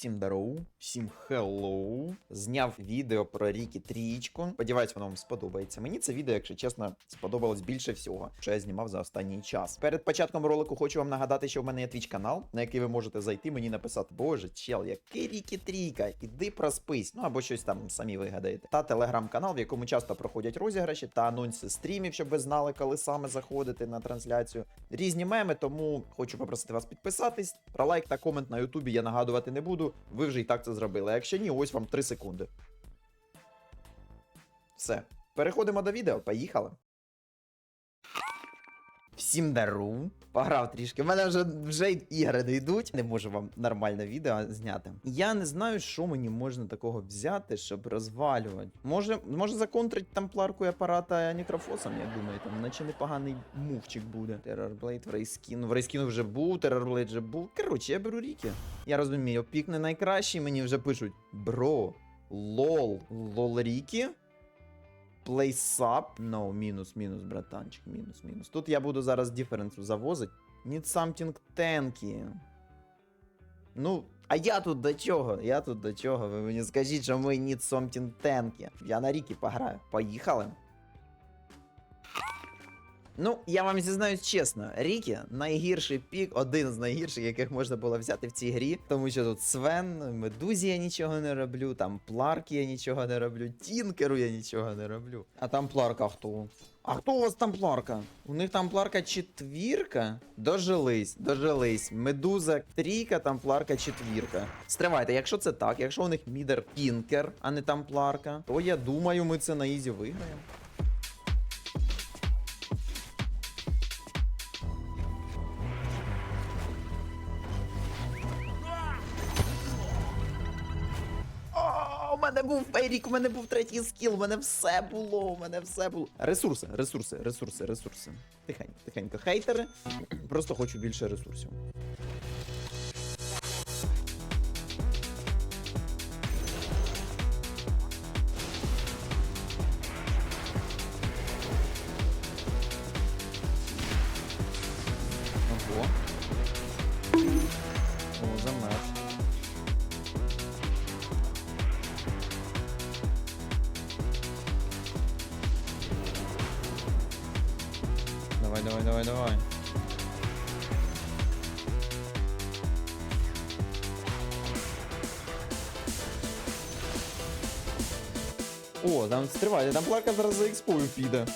Всім здорово, всім хеллоу. Зняв відео про Рікі Трічку. Сподіваюсь, воно вам сподобається. Мені це відео, якщо чесно, сподобалось більше всього, що я знімав за останній час. Перед початком ролику хочу вам нагадати, що в мене є твіч канал, на який ви можете зайти, мені написати, боже, чел, який Рікі Тріка, іди проспись, ну або щось там самі вигадаєте. Та телеграм-канал, в якому часто проходять розіграші та анонси стрімів, щоб ви знали, коли саме заходити на трансляцію. Різні меми, тому хочу попросити вас підписатись. Про лайк та комент на Ютубі я нагадувати не буду. Ви вже і так це зробили. Якщо ні, ось вам 3 секунди. Все. Переходимо до відео. Поїхали. Всім дару. Пограв трішки. У мене вже вже ігри не йдуть. Не можу вам нормальне відео зняти. Я не знаю, що мені можна такого взяти, щоб розвалювати. Може, може законтрить там пларку апарата нікрофосом, я думаю, там наче непоганий мувчик буде. Террорблейд в рейскіну. В рейскіну вже був, Террорблейд вже був. Коротше, я беру ріки. Я розумію, пік не найкращий, мені вже пишуть. Бро, лол, лол ріки. Плейсап. No, мінус, мінус, братанчик, мінус, мінус. Тут я буду зараз діференсу завозити. Need something tanky. Ну, а я тут до чого? Я тут до чого? Ви мені скажіть, що ми need something tanky. Я на ріки пограю. Поїхали. Ну, я вам зізнаюсь чесно, Рікі найгірший пік, один з найгірших, яких можна було взяти в цій грі. Тому що тут Свен, Медузі я нічого не роблю, там Пларки я нічого не роблю, Тінкеру я нічого не роблю. А там Пларка хто? А хто у вас там Пларка? У них там Пларка четвірка? Дожились, дожились. Медуза трійка, там Пларка четвірка. Стривайте, якщо це так, якщо у них мідер Тінкер, а не там Пларка, то я думаю, ми це на ізі виграємо. Фейрік, у мене був третій скіл, у мене все було, у мене все було. Ресурси, ресурси, ресурси, ресурси. Тихенько, тихенько. Хейтери. Просто хочу більше ресурсів. Давай, давай, давай, давай. О, там стривайте, там пларка зараз за експою піде.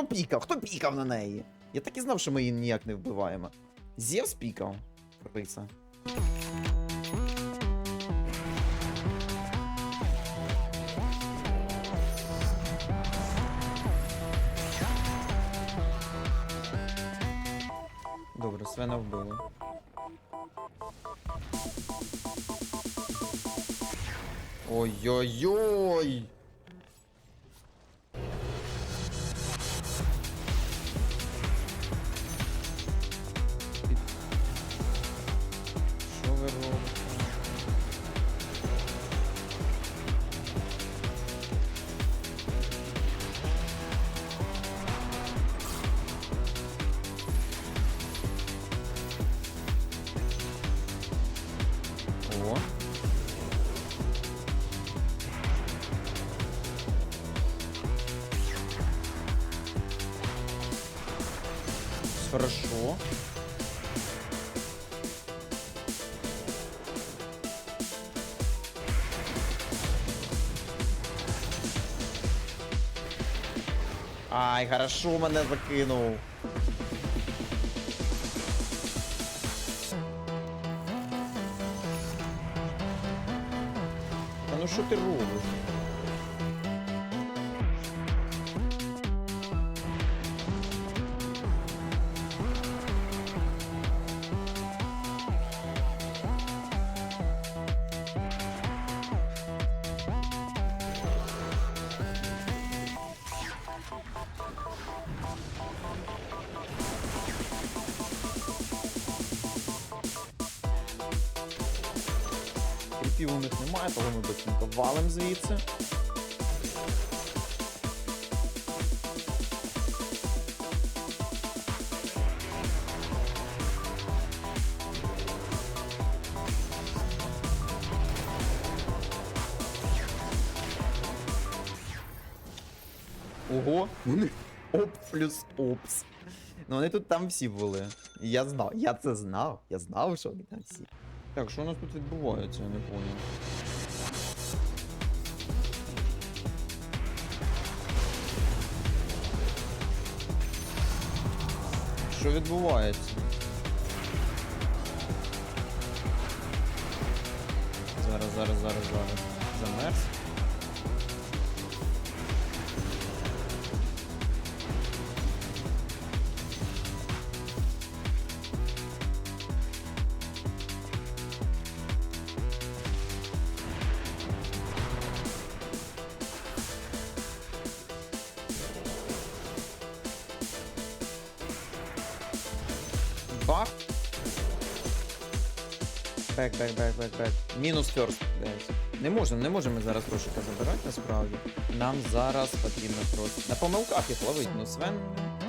Хто пікав? Хто пікав на неї? Я так і знав, що ми її ніяк не вбиваємо. Зевс пікав. Риса. Добре, Свена вбили. Ой-ой-ой! Ай, хорошо мене закинув. Та ну що ти робиш? Ого, вони оп плюс опс. Ну вони тут там всі були. Я знав, я це знав. Я знав, що вони там всі. Так, що у нас тут відбувається, я не понял. Що відбувається? Зараз, зараз, зараз, зараз. Замерз. Бах. Бек, бек, бек, бек, бек. Мінус ферст. Не можемо, не можемо зараз трошки забирати насправді. Нам зараз потрібно просто. На помилках їх ловить. Ну Свен.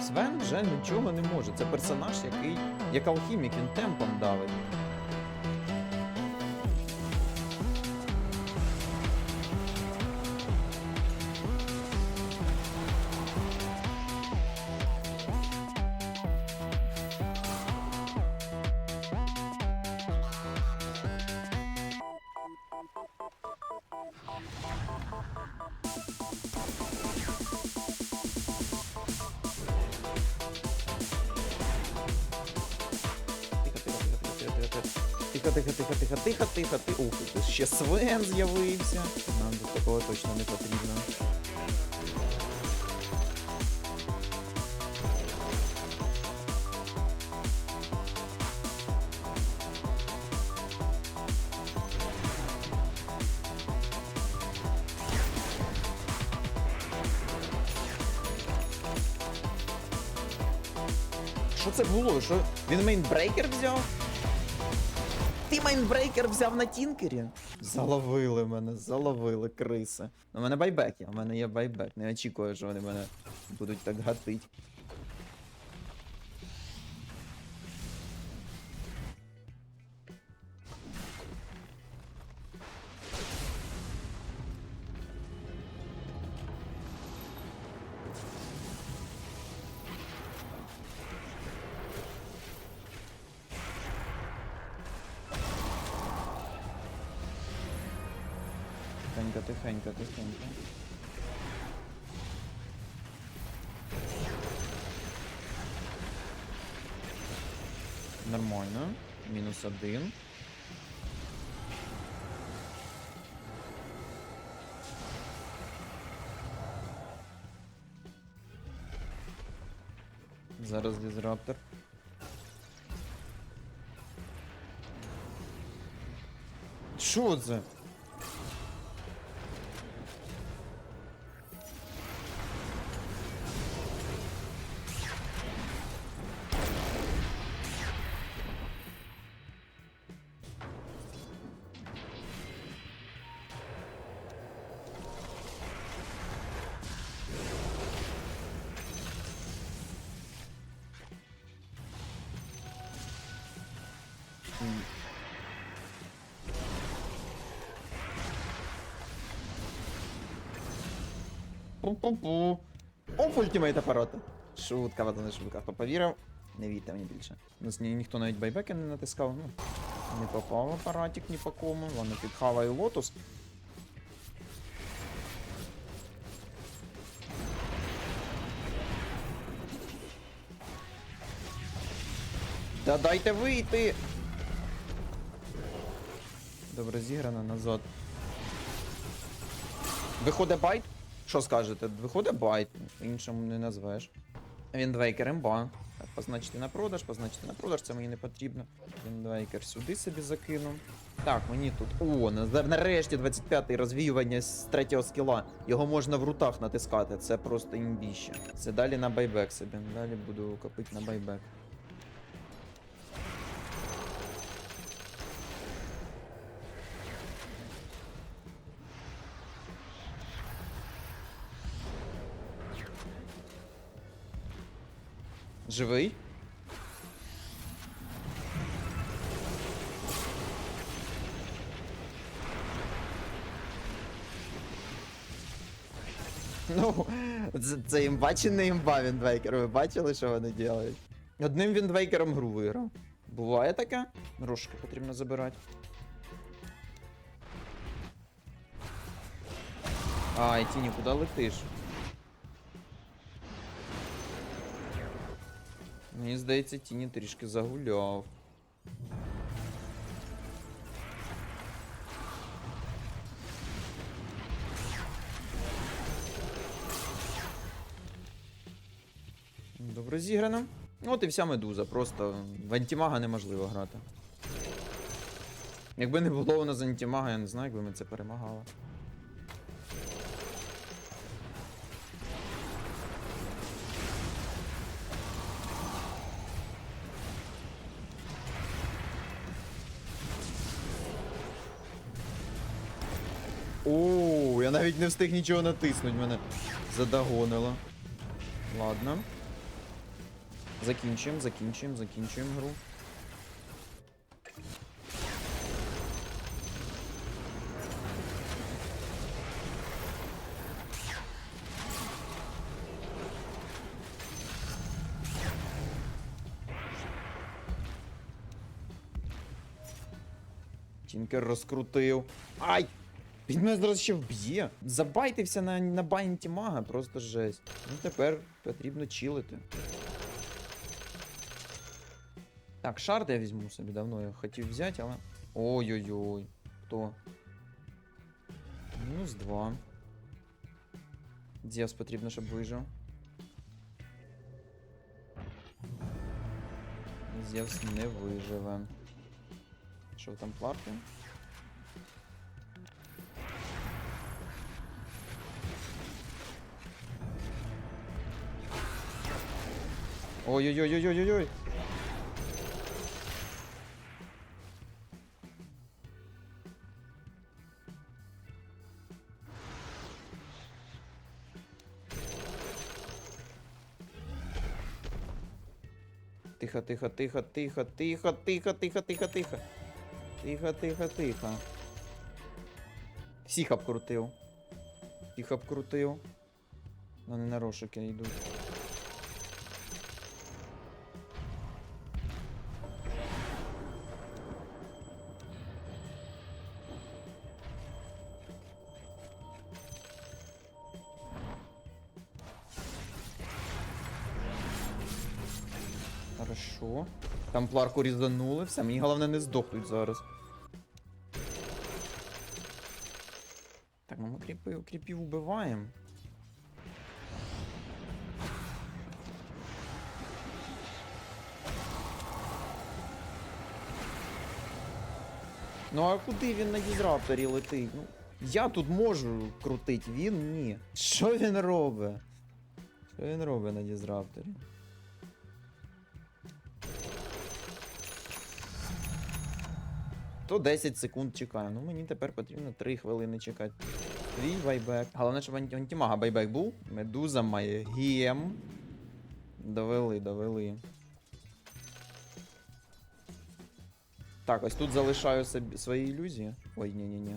Свен вже нічого не може. Це персонаж, який. як алхімік, він темпом давить. Ще Свен з'явився. Нам тут такого точно не потрібно. Що це було? Що він мейнбрейкер взяв? Ти мейнбрейкер взяв на тінкері? Заловили мене, заловили криси. У мене байбек є, у мене є байбек. Не очікую, що вони мене будуть так гатить. Тихенько, тихенько, тихенько. Нормально. Мінус один. Зараз дізраптор. Що це? Пу-пу-пу. Оп, ультимейт апарата. Шутка, пацани, шутка. Хто повірив, не вірте мені більше. У нас ні, ніхто навіть байбеки не натискав. Ну, не попав апаратик ні по кому. Ладно, підхаваю лотус. Та дайте вийти! Добре зіграно назад. Виходить байт? Що скажете? Виходить байт, по-іншому не назвеш. Віндвейкер імба. Позначити на продаж, позначити на продаж, це мені не потрібно. Віндвейкер сюди собі закинув. Так, мені тут. О, нарешті 25-й розвіювання з третього скіла. Його можна в рутах натискати, це просто імбіще. Це далі на байбек собі. Далі буду копити на байбек. Живий? Ну, це, це імба чи не імба Віндвейкер? Ви бачили, що вони роблять? Одним Віндвейкером гру виграв. Буває таке? Рожки потрібно забирати. Ай, Тіні, куди летиш? Мені здається, Тіні трішки загуляв. Добре зіграно. От і вся медуза, просто в антимага неможливо грати. Якби не було у нас антимага, я не знаю, якби ми це перемагали. Навіть не встиг нічого натиснуть, мене задогонило. Ладно. Закінчуємо, закінчуємо, закінчуємо гру. Тінкер розкрутив. Ай! Він мене зараз ще вб'є. Забайтився на, на байнті мага, просто жесть. Ну тепер потрібно чилити. Так, шард я візьму собі, давно я хотів взяти, але. Ой-ой-ой. Хто? Мінус два. Зевс потрібно, щоб вижив. Зевс не виживе. Що там пларки? Ой-ой-ой-ой-ой-ой. Тихо, тихо, тихо, тихо, тихо, тихо, тихо, тихо, тихо. Тихо, тихо, тихо. Всіх обкрутив. Всіх обкрутив. Вони на рошики йдуть. Хорошо. Там пларку різанули, все, мені головне не здохнуть зараз. Так, ну ми кріпів, кріпів убиваємо. Ну а куди він на дізрапторі летить? Ну, я тут можу крутити, він ні. Що він робить? Що він робить на дізрапторі? То 10 секунд чекаю. Ну мені тепер потрібно 3 хвилини чекати. Твій байбек. Головне, щоб анті- антимага байбек був. Медуза має гем. Довели, довели. Так, ось тут залишаю собі свої ілюзії. Ой, ні-ні-ні.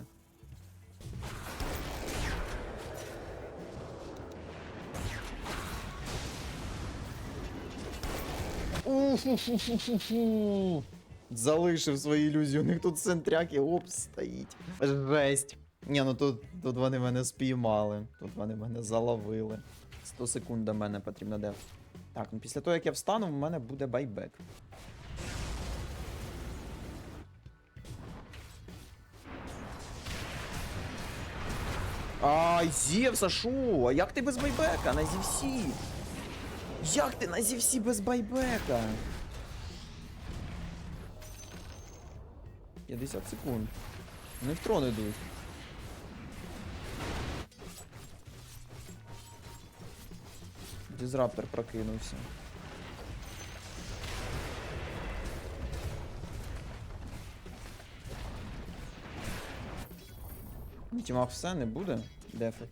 Уфу-фу-фу-фу-фу. Залишив свої ілюзії. У них тут центряки оп стоїть. Жесть. Ні, ну тут, тут вони мене спіймали. Тут вони мене заловили. 100 секунд до мене потрібно де. Так, ну після того, як я встану, в мене буде байбек. Ай, Зевса, шо? А як ти без байбека на Зевсі? Як ти на Зевсі без байбека? 50 секунд. Вони в трон ідуть. Дізраптор прокинувся. Тімах все не буде? Дефать.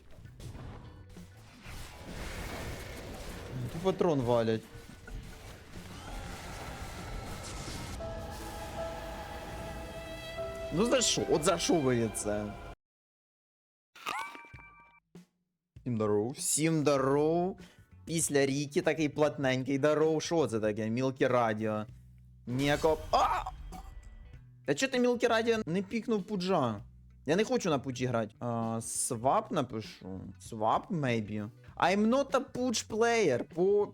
Тут патрон валять. Ну за що? От за що ви це? Всім здоров. Всім здоров. Після Ріки такий плотненький здоров. Що це таке? Мілкі радіо. Ніяко. А! Та чого ти мілкі радіо не пікнув пуджа? Я не хочу на пуджі грати. А, свап напишу. Свап, maybe. I'm not a pudge player. По...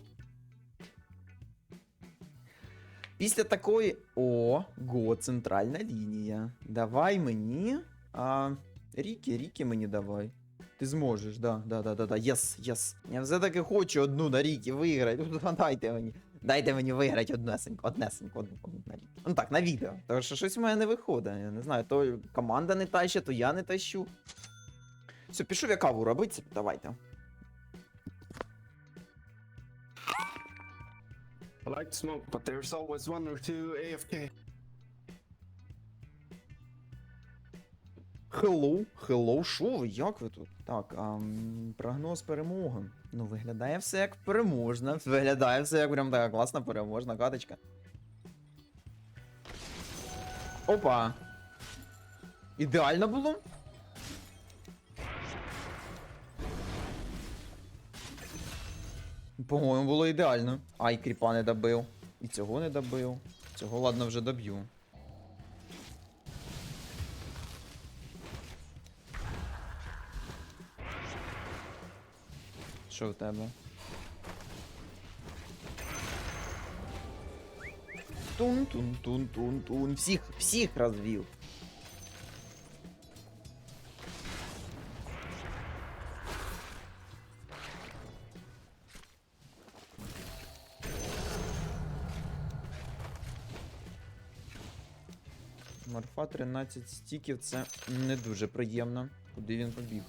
Після такої. О, го, центральна лінія. Давай мені. А, Рікі, Рікі мені давай. Ти зможеш, да, да, да, да, да. Єс, єс. Я все-таки хочу одну на Рікі виграти. Дайте мені. Дайте мені виграти однесеньку, однесеньку, одну, одну на Рікі. Ну так, на відео. Тому що щось в мене не виходить. Я не знаю, то команда не тащить, то я не тащу. Все, пішов я каву робити, давайте. I like to smoke, but there's always one or two AFK. Hello, hello, що ви? Як ви тут? Так, ам, прогноз перемоги. Ну, виглядає все як переможна. Виглядає все як прям така класна переможна каточка. Опа. Ідеально було? По-моєму, було ідеально. Ай, кріпа не добив. І цього не добив. Цього, ладно, вже доб'ю. Що в тебе? Тун-тун-тун-тун-тун. Всіх, всіх розвів. 13 стіків, це не дуже приємно. Куди він побіг?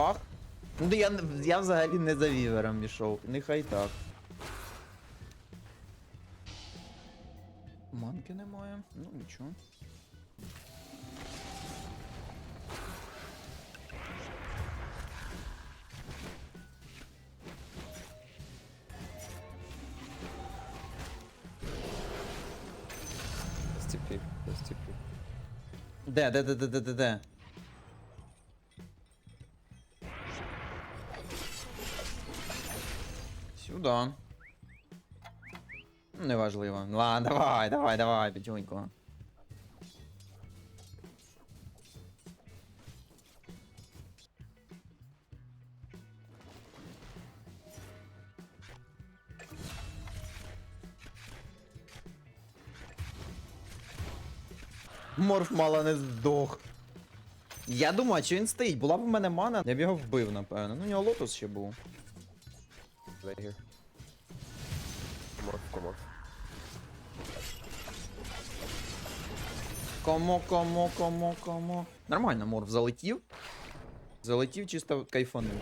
Бах. Ну я, я взагалі не за вівером пішов. Нехай так. Манки немає. Ну нічого. Де, де, де, де, де, де, де? Сюда. Ну, Неважливо. Ладно, давай, давай, давай, пятюньку. Морф мало не здох. Я думаю, чи він стоїть? Була б в мене мана, я б його вбив, напевно. Ну, у нього лотос ще був. Right here. Come on. Комо, комо, комо, комо. Нормально, морф залетів. Залетів чисто кайфанув.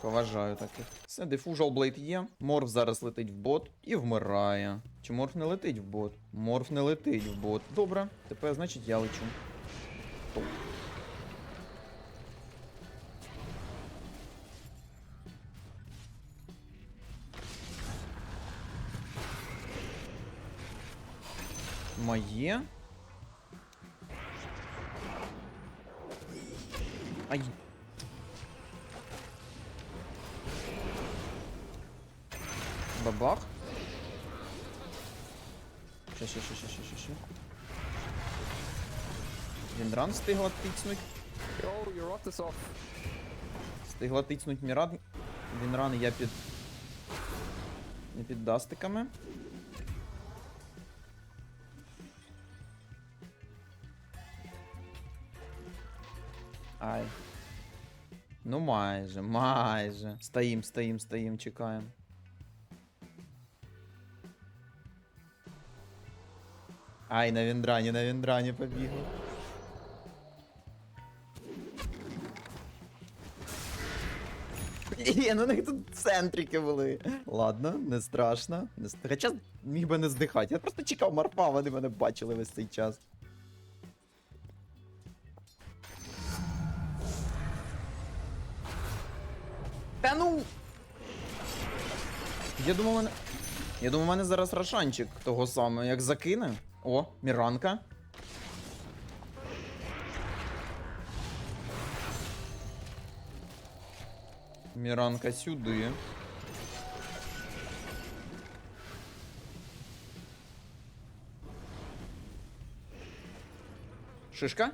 Поважаю таких. Все, дифужал блейд є. Морф зараз летить в бот і вмирає. Чи морф не летить в бот? Морф не летить в бот. Добре, тепер значить я лечу. Топ. Моє. Ай. Бабах. Ще, ще, ще, ще, ще, ще, ще. Віндран встигла тицнуть. Встигла тицнуть Міран. Вінран я під. Не під дастиками. Ай. Ну майже, майже. Стоїм, стоїм, стоїм, чекаємо. Ай, на віндрані, на віндрані побігли. Блін, ну у них тут центрики були. Ладно, не страшно. Хоча міг би не здихати. Я просто чекав марпа, вони мене бачили весь цей час. Я думав, мене. Я думав, у мене зараз Рошанчик того самого, як закине. О, Міранка. Міранка сюди. Шишка?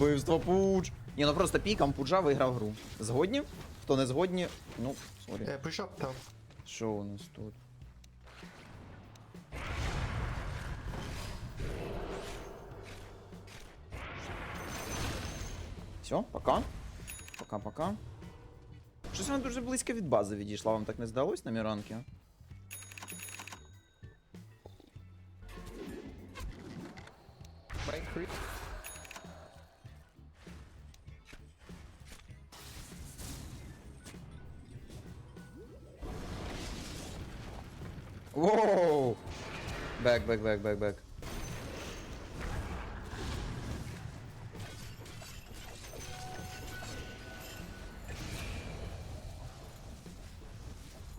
Вбивство пуч. Ні, ну просто піком пуджа виграв гру. Згодні? Хто не згодні, ну, сорі. Push up top. Що у нас тут? Все, пока. Пока-пока. Щось вона дуже близько від бази відійшла, вам так не здалось на Міранки? Воу! Бек, бек, бек, бек, бек.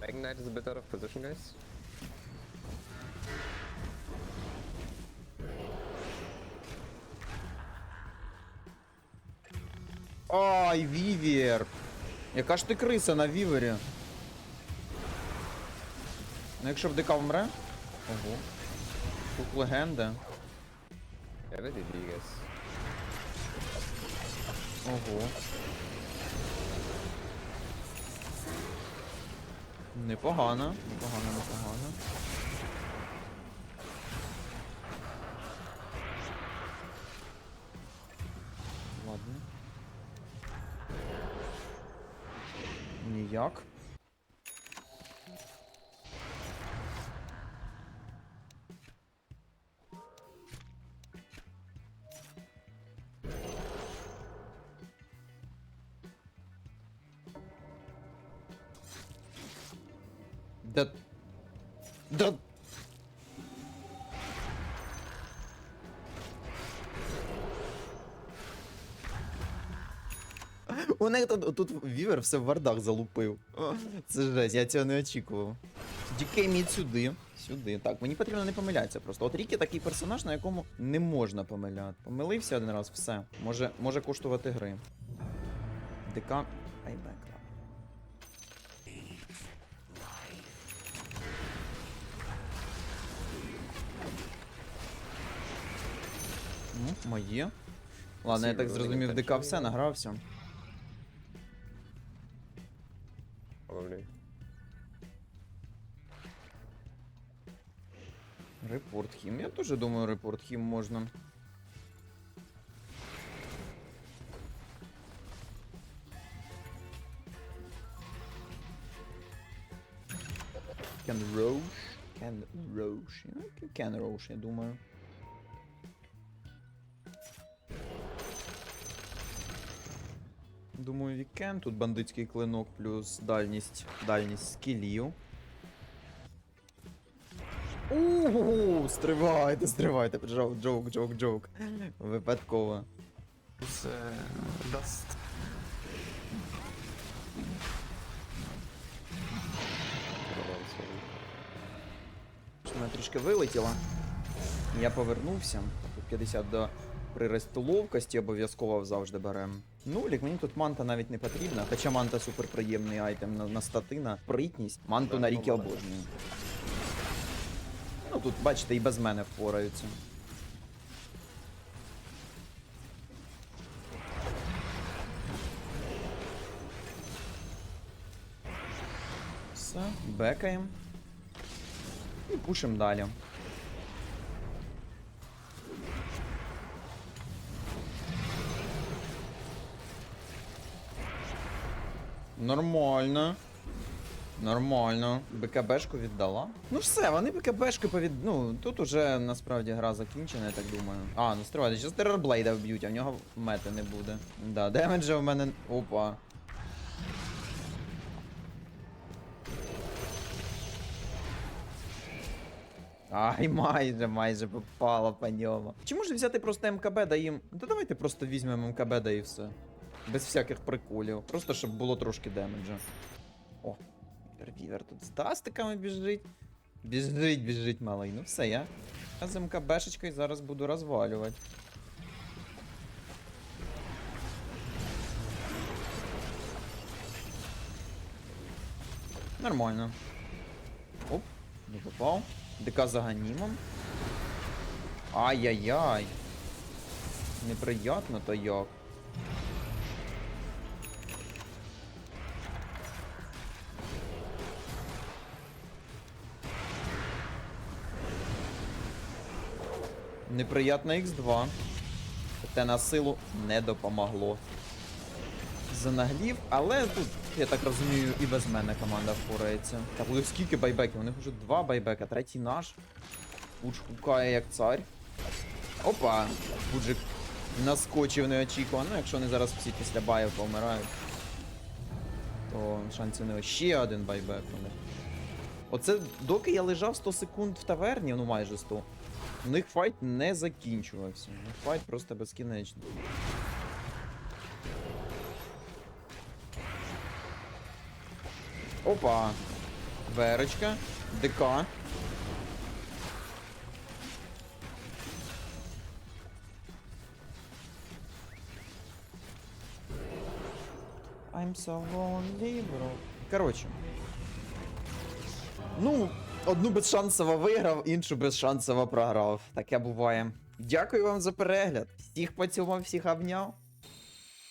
Ignite is a bit out of position, guys. Ай, Вівер! Яка ж ти криса на Вівері? Якщо в ДК вмре? Ого. Тут легенда. Ого. Непогано, непогано, непогано. Ладно. Ніяк. Них тут, тут вівер все в вардах залупив. Це жесть, я цього не очікував. Дікей мід сюди. Сюди. Так, мені потрібно не помилятися просто. От Рікі такий персонаж, на якому не можна помиляти. Помилився один раз, все. Може, може коштувати гри. ДК. Айбек. Ну, моє. Ладно, я так зрозумів, ДК все, награвся. Репорт хім. Я теж думаю, репорт хім можна. Кен Роуш. Кен Роуш. Ну, Кен Роуш, я думаю. Думаю, вікен. Тут бандитський клинок плюс дальність, дальність скілів. Ууу, стривайте, стривайте. Джок, джок, джок, джок. Випадково. Sorry. Що Вона трішки вилетіла. Я повернувся. Тут 50 до приросту ловкості обов'язково завжди беремо. Нулік, мені тут манта навіть не потрібна, хоча манта суперприємний айтем на, на статина. Притність. Манту на ріки обожнюю тут, бачите, і без мене впораються. Все, бекаємо. І пушимо далі. Нормально. Нормально. БКБшку віддала. Ну все, вони БКБшку повід... Ну, тут уже насправді гра закінчена, я так думаю. А, ну стривайте, зараз Террорблейда вб'ють, а в нього мети не буде. Да, демеджа в мене. Опа. Ай, майже, майже попало по ньому. Чи може взяти просто МКБ, да їм. Да давайте просто візьмемо МКБ, да і все. Без всяких приколів. Просто щоб було трошки демеджа. О, Вівер тут з тастиками біжить. Біжить, біжить малий. Ну все, я. Я з МКБшечкою зараз буду розвалювати. Нормально. Оп, не попав. ДК за ганімом. Ай-яй-яй. Неприятно то як. Неприятно Х2. Те на силу не допомогло. Занаглів, але тут, я так розумію, і без мене команда впорається. Та буде скільки байбеків? У них вже два байбека, третій наш. Пуч хукає як цар. Опа! Пуджик наскочив неочікувано. Ну, якщо вони зараз всі після баїв помирають, то шансів не ще один байбек у них. Оце доки я лежав 100 секунд в таверні, ну майже 100, у них файт не закінчувався. У них файт просто безкінечний. Опа. Верочка. ДК. I'm so lonely, bro. Коротше. Ну, одну безшансово виграв, іншу безшансово програв. Таке буває. Дякую вам за перегляд. Всіх поцілував, всіх обняв.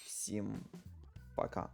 Всім пока.